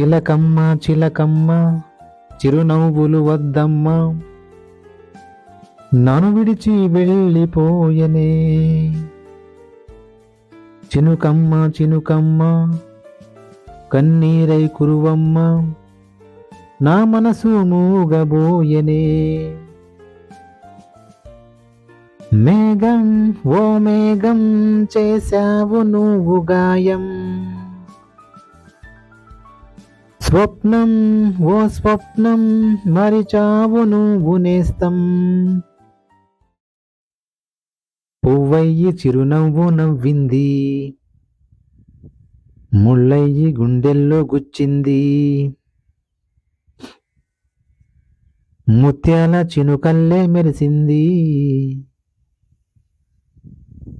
చిలకమ్మ చిలకమ్మ చిరునవ్వులు వద్దమ్మ నను విడిచి వెళ్ళిపోయనే. చినుకమ్మ చినుకమ్మ కన్నీరై కురువమ్మ నా మనసు మూగబోయనే. మేఘం ఓ మేఘం చేశావు నువ్వు గాయం. స్వప్నం ఓ స్వప్నం మరిచావు నువ్వు నేస్తం. పువ్వయ్యి చిరునవ్వు నవ్వింది. ముళ్ళయ్యి గుండెల్లో గుచ్చింది. ముత్యాల చినుకల్లే మెరిసింది.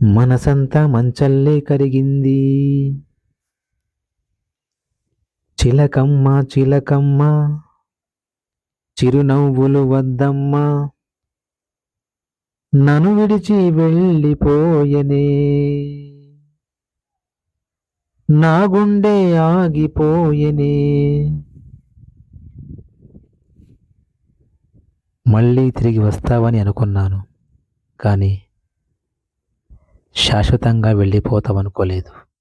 మనసంతా మంచల్లే కరిగింది. చిలకమ్మ చిలకమ్మ చిరునవ్వులు వద్దమ్మా నన్ను విడిచి వెళ్ళిపోయనే. నా గుండె ఆగిపోయనే. మళ్ళీ తిరిగి వస్తావని అనుకున్నాను కానీ శాశ్వతంగా వెళ్ళిపోతావనుకోలేదు.